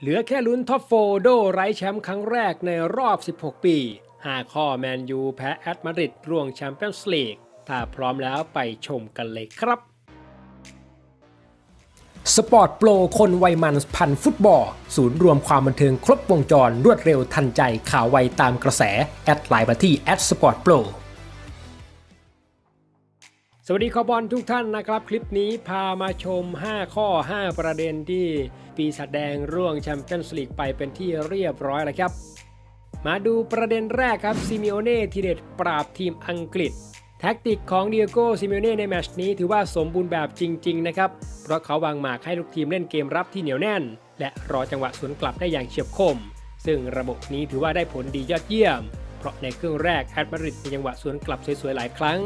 เหลือแค่ลุ้นท็อปโฟโดไร้แชมป์ครั้งแรกในรอบ 16 ปี5ข้อแมนยูแพ้แอตมาริดร่วงแชมเปี้ยนส์ลีก ถ้าพร้อมแล้วไปชมกันเลยครับสปอร์ตโปรคนวัยมันพันฟุตบอล ศูนย์รวมความบันเทิงครบวงจรรวดเร็วทันใจข่าวไวตามกระแส แอดไลน์มาที่แอดสปอร์ตโปร สวัสดีขอบอลทุกท่านนะครับ คลิปนี้พามาชม 5 ข้อ 5 ประเด็นที่ปีศาจแดงร่วงแชมเปี้ยนส์ลีกไปเป็นที่เรียบร้อยแล้วครับ มาดูประเด็นแรกครับซิมิโอเน่ทีเด็ดปราบทีมอังกฤษ แท็กติกของเดียโก้ซิมิโอเน่ในแมชนี้ถือว่าสมบูรณ์แบบจริง ๆ นะครับ เพราะเขาวางหมากให้ลูกทีมเล่นเกมรับที่เหนียวแน่น และรอจังหวะสวนกลับได้อย่างเฉียบคม ซึ่งระบบนี้ถือว่าได้ผลดียอดเยี่ยม เพราะในครึ่งแรกแอตมาริดมีจังหวะสวนกลับสวยๆหลายครั้ง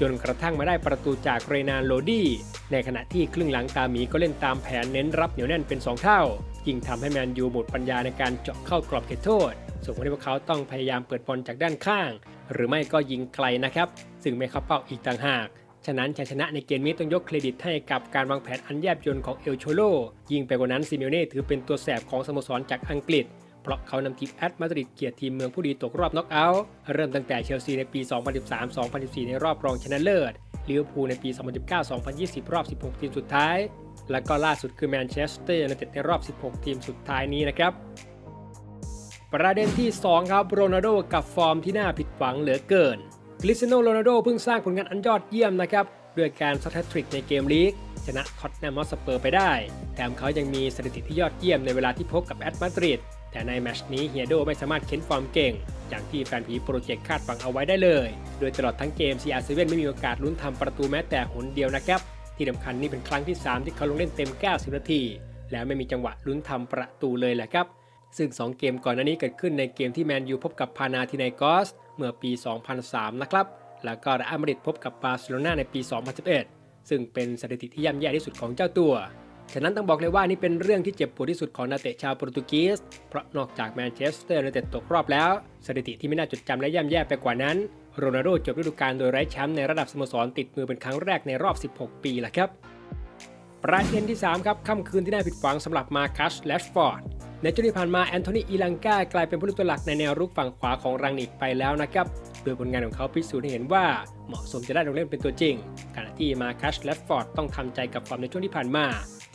จนกระทั่งมาได้ประตูจากเรนานโลดี้ในขณะที่ครึ่งหลังตาหมีก็เล่นตามแผนเน้นรับเหนียวแน่นเป็น 2 เท่า ยิ่งทำให้แมนยูหมดปัญญาในการเจาะเข้ากรอบเขตโทษส่งผลให้พวกเขาต้องพยายามเปิดบอลจากด้านข้าง หรือไม่ก็ยิงไกลนะครับ ซึ่งไม่เข้าเป้าอีกต่างหากฉะนั้นชัยชนะในเกมนี้ต้องยกเครดิตให้กับการวางแผนอันแยบยลของเอลโชโลยิ่งไปกว่านั้นซิเมโน่ถือเป็นตัวแสบของสโมสรจากอังกฤษ เพราะเขานำทีมแอตมาดริดเกียรติทีมเมืองผู้ดีตกรอบน็อกเอาท์เริ่มตั้งแต่เชลซีในปี 2013-2014 ในรอบรองชนะเลิศลิเวอร์พูลในปี 2019-2020 รอบ 16 ทีมสุดท้าย และก็ล่าสุดคือแมนเชสเตอร์ยูไนเต็ดในรอบ 16 ทีมสุดท้ายนี้นะครับประเด็นที่ 2 ครับโรนัลโดกับฟอร์มที่น่าผิดหวังเหลือเกินคริสเตียโนโรนัลโดเพิ่งสร้างผลงานอันยอดเยี่ยมนะครับด้วยการซัดแฮตทริกในเกมลีกชนะท็อตแนมฮอสเปอร์ไปได้ แถมเขายังมีสถิติที่ยอดเยี่ยมในเวลาที่พบกับแอตมาดริด แต่ในแมชนี้เฮียโดไม่สามารถเค้นฟอร์มเก่ง อย่างที่แฟนผีโปรเจกต์คาดหวังเอาไว้ได้เลย โดยตลอดทั้งเกม CR7 ไม่มีโอกาสลุ้นทำประตูแม้แต่หนเดียวนะครับ ที่สำคัญนี่เป็นครั้งที่ 3 ที่เขาลงเล่นเต็ม 90 นาที แล้วไม่มีจังหวะลุ้นทำประตูเลยแหละครับ ซึ่ง 2 เกมก่อนหน้านี้เกิดขึ้นในเกมที่แมนยูพบกับพานาทินายกอส เมื่อปี 2003 นะครับ แล้วก็เรอัลมาดริดพบกับบาร์เซโลนาในปี 2011 ซึ่งเป็นสถิติที่ย่ำแย่ที่สุดของเจ้าตัว ฉะนั้นต้องบอกเลยว่านี่เป็นเรื่องที่เจ็บปวดที่สุดของนักเตะชาวโปรตุเกส เพราะนอกจากแมนเชสเตอร์ยูไนเต็ดตกรอบแล้ว สถิติที่ไม่น่าจดจำและย่ำแย่ไปกว่านั้น โรนัลโดจบฤดูกาลโดยไร้แชมป์ในระดับสโมสรติดมือเป็นครั้งแรกในรอบ 16 ปีแหละครับ ประเด็นที่ 3 ครับค่ำคืนที่น่าผิดหวังสำหรับมาคัสแลชฟอร์ดในช่วงที่ผ่านมาแอนโทนีอีลังกากลายเป็นผู้เล่นตัวหลักในแนวรุกฝั่งขวาของรังนิกไปแล้วนะครับ โดยผลงานของเขาพิสูจน์ให้เห็นว่าเหมาะสมจะได้ลงเล่นเป็นตัวจริงขณะที่มาคัสแลชฟอร์ดต้องทำใจกับฟอร์มในช่วงที่ผ่านมา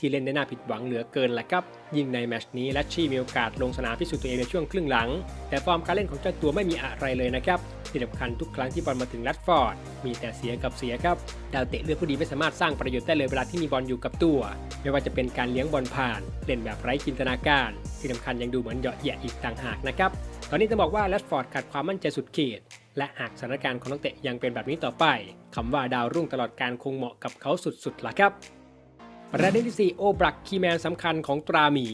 ที่เล่นได้น่าผิดหวังเหลือเกินแหละครับ ยิ่งในแมชนี้แลชชี่มีโอกาสลงสนามพิสูจน์ตัวเองในช่วงครึ่งหลัง แต่ฟอร์มการเล่นของเจ้าตัวไม่มีอะไรเลยนะครับที่สำคัญทุกครั้งที่บอลมาถึงแรดฟอร์ด มีแต่เสียกับเสียครับดาวเตะเลือดผู้ดีไม่สามารถสร้างประโยชน์ได้เลยเวลาที่มีบอลอยู่กับตัว ไม่ว่าจะเป็นการเลี้ยงบอลผ่าน เล่นแบบไร้จินตนาการ ที่สำคัญยังดูเหมือนเหยาะแยะอีกต่างหากนะครับตอนนี้จะบอกว่าแรดฟอร์ดขาดความมั่นใจสุดขีดและหากสถานการณ์ของนักเตะยังเป็นแบบนี้ต่อไปคำว่าดาวรุ่งตลอดการคงเหมาะกับเขาสุดๆล่ะครับ ประเด็นที่4โอบรักคีแมนสำคัญของตราหมี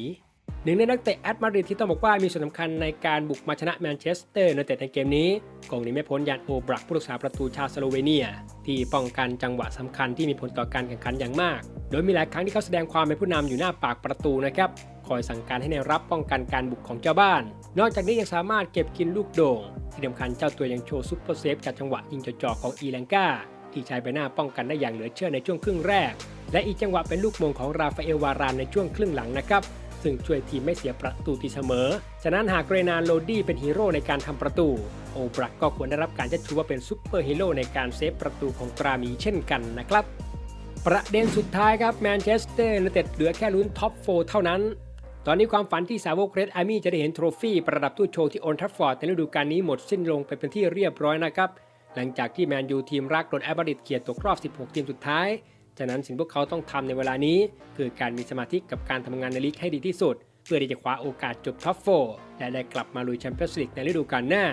หนึ่งในนักเตะแอตมาดริดที่ต้องบอกว่ามีส่วนสำคัญในการบุกมาชนะแมนเชสเตอร์ยูไนเต็ดในเกมนี้กองนี้ไม่พ้นยานโอบรักผู้รักษาประตูชาวสโลเวเนีย ที่ป้องกันจังหวะสำคัญที่มีผลต่อการแข่งขันอย่างมาก โดยมีหลายครั้งที่เขาแสดงความเป็นผู้นำอยู่หน้าปากประตูนะครับคอยสั่งการให้ในรับป้องกันการบุกของเจ้าบ้าน นอกจากนี้ยังสามารถเก็บกินลูกโด่ง ที่สำคัญเจ้าตัวยังโชว์ซุปเปอร์เซฟจากจังหวะยิงจ่อๆของอีแลงกาที่ใช้ใบหน้าป้องกันได้อย่างเหลือเชื่อในช่วงครึ่งแรก และอีกจังหวะเป็นลูกมงของราฟาเอลวารานในช่วงครึ่งหลังนะครับซึ่งช่วยทีมไม่เสียประตูตีเสมอ ฉะนั้นหากเรนานโลดี้เป็นฮีโร่ในการทำประตู โอบรักก็ควรได้รับการจัดชูว่าเป็นซุปเปอร์ฮีโร่ในการเซฟประตูของตรามีเช่นกันนะครับ ประเด็นสุดท้ายครับแมนเชสเตอร์ยูไนเต็ดเหลือแค่ลุ้นท็อปโฟเท่านั้น ตอนนี้ความฝันที่สาวกเรดอาร์มี่จะได้เห็นโทรฟี่ประดับตู้โชว์ที่โอนทัฟฟอร์ดในฤดูกาลนี้หมดสิ้นลงไปเป็นที่เรียบร้อยนะครับ หลังจากที่แมนยูทีมรักโดนแอตมาดริดเขียดตกรอบ 16 ทีมสุดท้าย ฉะนั้นสิ่งพวกเขาต้องทำในเวลานี้ คือการมีสมาธิกับการทำงานในลีกให้ดีที่สุด เพื่อที่จะคว้าโอกาสจบท็อปโฟและได้กลับมาลุยแชมเปี้ยนส์ลีกในฤดูกาลหน้า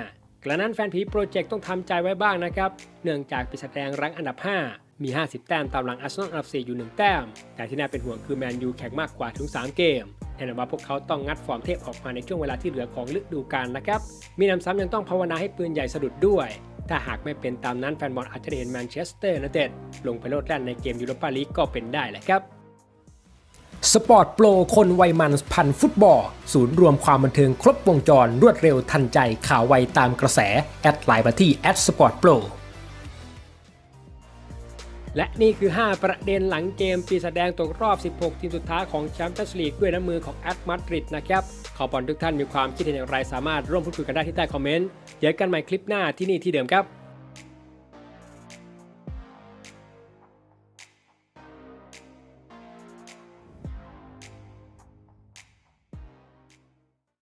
กระนั้นแฟนผีโปรเจกต์ต้องทำใจไว้บ้างนะครับ เนื่องจากปีศาจแดงรั้งอันดับ 5 มี 50 แต้มตามหลังอาร์เซนอลอันดับ 4 อยู่ 1 แต้ม แต่ที่น่าเป็นห่วงคือแมนยูแข่งมากกว่าถึง 3 เกมแน่นอนว่าพวกเขาต้องงัดฟอร์มเทพออกมาในช่วงเวลาที่เหลือของฤดูกาลนะครับ มีนำซ้ำยังต้องภาวนาให้ปืนใหญ่สะดุดด้วย ถ้าหากไม่เป็นตามนั้นแฟนบอลอาจจะเห็นแมนเชสเตอร์ยูไนเต็ดลงไปโลดแล่นในเกมยูโรปาลีกก็เป็นได้แหละครับสปอร์ตโปรคนวัยมันพันฟุตบอล ศูนย์รวมความบันเทิงครบวงจรรวดเร็วทันใจข่าวไวตามกระแส แอดไลน์มาที่แอดสปอร์ตโปร และนี่คือ 5 ประเด็นหลังเกมปีแสดงตกรอบ 16 ทีมสุดท้ายของแชมเปี้ยนส์ลีกด้วยน้ำมือของแอตมาดริดนะครับ ขอบอลทุกท่านมีความคิดเห็นอย่างไรสามารถร่วมพูดคุยกันได้ที่ใต้คอมเมนต์ เจอกันใหม่คลิปหน้าที่นี่ที่เดิมครับ